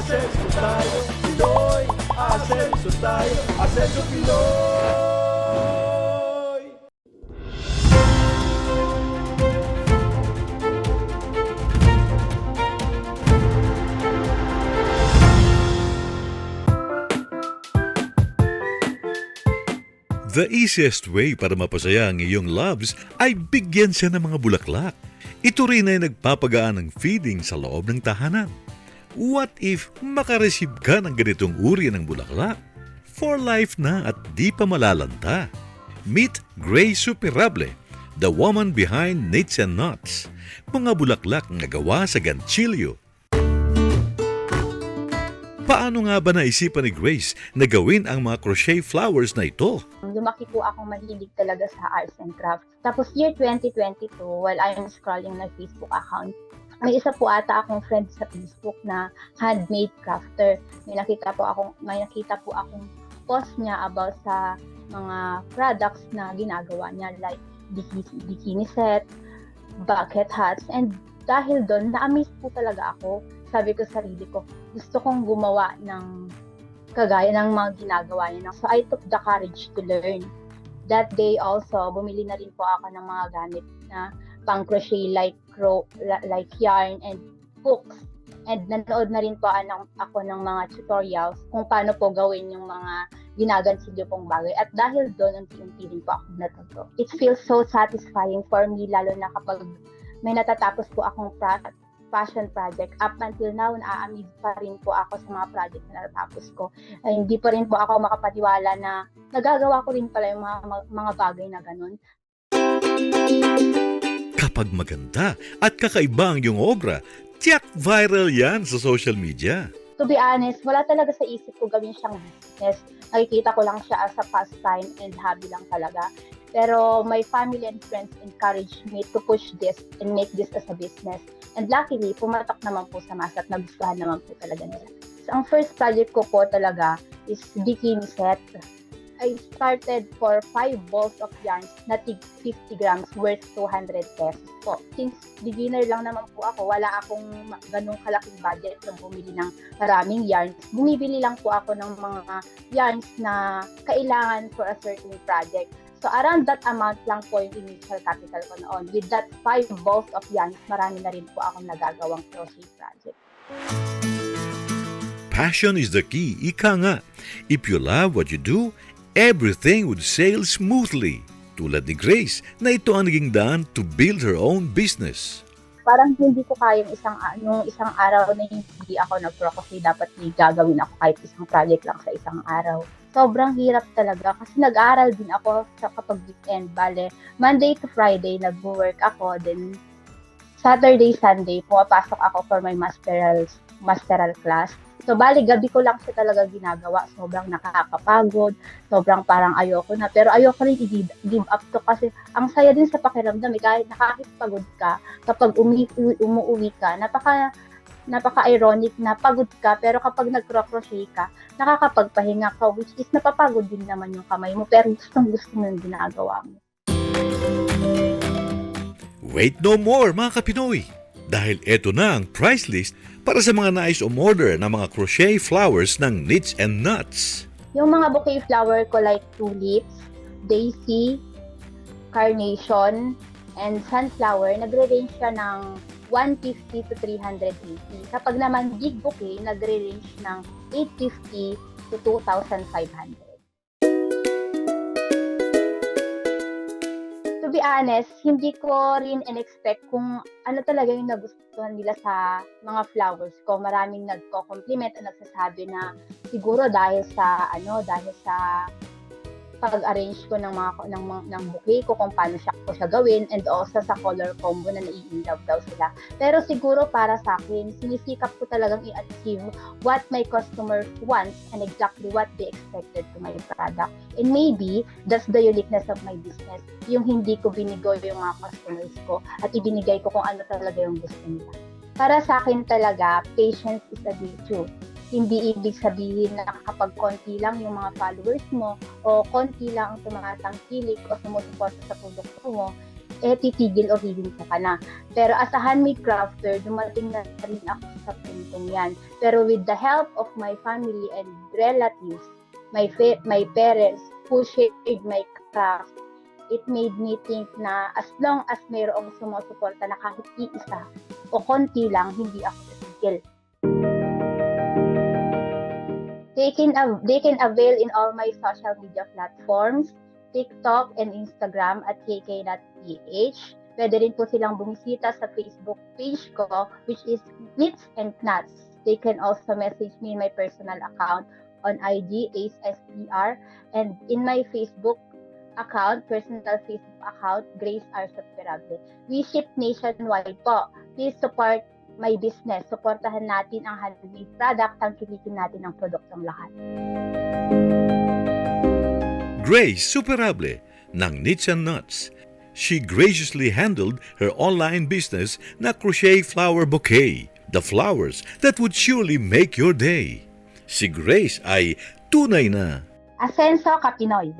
Asenso tayo, Pinoy! Asenso tayo, Asenso Pinoy! The easiest way para mapasaya ang iyong loves ay bigyan siya ng mga bulaklak. Ito rin ay nagpapagaan ng feeding sa loob ng tahanan. What if makareceive ka ng ganitong uri ng bulaklak? For life na at di pa malalanta. Meet Grace Superable, the woman behind Knits and Knots. Mga bulaklak na gawa sa ganchilyo. Paano nga ba naisipan ni Grace na gawin ang mga crochet flowers na ito? lumaki po akong mahilig talaga sa arts and crafts. Tapos year 2022, while I'm scrolling na Facebook account, may isa po ata akong friend sa Facebook na handmade crafter. May nakita po akong may nakita po akong post niya about sa mga products na ginagawa niya like bikini, set, bucket hats, and dahil doon, na-amaze po talaga ako. Sabi ko sa sarili ko, gusto kong gumawa ng kagaya ng mga ginagawa niya. So I took the courage to learn. That day also, bumili na rin po ako ng mga gamit na pang crochet like cro like yarn and hooks. And nanood na rin po anong, ako ng mga tutorials kung paano po gawin yung mga ginagansilyo pong bagay. At dahil doon, unti-unti rin po ako natuto. It feels so satisfying for me, lalo na kapag may natatapos po akong pra- passion project. Up until now, na-amaze pa rin po ako sa mga project na natapos ko. Ay, hindi pa rin po ako makapaniwala na nagagawa ko rin pala yung mga, mga bagay na ganun. Kapag maganda at kakaiba ang iyong obra, tiyak viral yan sa social media. To be honest, wala talaga sa isip ko gawin siyang business. Nakikita ko lang siya as a pastime and hobby lang talaga. Pero my family and friends encouraged me to push this and make this as a business. And luckily, pumatak naman po sa masa at nagustuhan naman po talaga nila. So, ang first project ko po talaga is bikini set. I started for 5 balls of yarns na tig 50 grams worth 200 pesos po. Since beginner lang naman po ako, wala akong ganong kalaking budget na bumili ng maraming yarns. Bumibili lang po ako ng mga yarns na kailangan for a certain project. So around that amount lang po yung initial capital ko noon. With that 5 balls of yarns, marami na rin po akong nagagawang crochet project. Passion is the key, ika nga. If you love what you do, everything would sail smoothly. Tulad ni Grace, na ito ang naging daan to build her own business. Parang hindi ko kayang isang yung isang araw na hindi ako nag-crochet, dapat may gagawin ako kahit isang project lang sa isang araw. Sobrang hirap talaga kasi nag-aaral din ako sa kapag weekend. Bale, Monday to Friday, nag-work ako. Then, Saturday, Sunday, pumapasok ako for my masteral, masteral class. So, bali, gabi ko lang siya talaga ginagawa. Sobrang nakakapagod. Sobrang parang ayoko na. Pero ayoko rin i-give give up to kasi ang saya din sa pakiramdam. Eh, kahit nakakipagod ka, kapag umi, umuwi ka, napaka napaka-ironic na pagod ka, pero kapag nag-crochet ka, nakakapagpahinga ka, which is napapagod din naman yung kamay mo, pero gustong gusto mo yung ginagawa mo. Wait no more mga kapinoy! Dahil eto na ang price list para sa mga nais umorder ng mga crochet flowers ng Knits and Nuts. Yung mga bouquet flower ko like tulips, daisy, carnation, and sunflower, nagre-range siya ng 150 to 380. Kapag naman big bouquet, nagre-range ng 850 to 2,500. Be honest, hindi ko rin in-expect kung ano talaga yung nagustuhan nila sa mga flowers ko. Maraming nagko-compliment at nagsasabi na siguro dahil sa ano, dahil sa pag-arrange ko ng mga ng, ng bouquet ko kung paano siya ko siya gawin and also sa color combo na nai-love daw sila. Pero siguro para sa akin, sinisikap ko talagang i-achieve what my customer wants and exactly what they expected to my product. And maybe that's the uniqueness of my business. Yung hindi ko binigoy yung mga customers ko at ibinigay ko kung ano talaga yung gusto nila. Para sa akin talaga, patience is a virtue hindi ibig sabihin na kapag konti lang yung mga followers mo o konti lang ang tumatangkilik o sumusuporta sa produkto mo, eh titigil o hihinto ka na. Pero as a handmade crafter, dumating na rin ako sa puntong yan. Pero with the help of my family and relatives, my fa- my parents who shared my craft, it made me think na as long as mayroong sumusuporta na kahit iisa o konti lang, hindi ako titigil. They can, av- they can avail in all my social media platforms, TikTok and Instagram at kk.ph. Pwede rin po silang bumisita sa Facebook page ko, which is Knits and Knots. They can also message me in my personal account on IG, AceSDR, and in my Facebook account, personal Facebook account, Grace R. Superable. We ship nationwide po. Please support my business. Suportahan natin ang handmade product, tangkilikin natin ang produktong lahat. Grace Superable ng Knits and Nuts. She graciously handled her online business na crochet flower bouquet, the flowers that would surely make your day. Si Grace ay tunay na Asenso Kapinoy.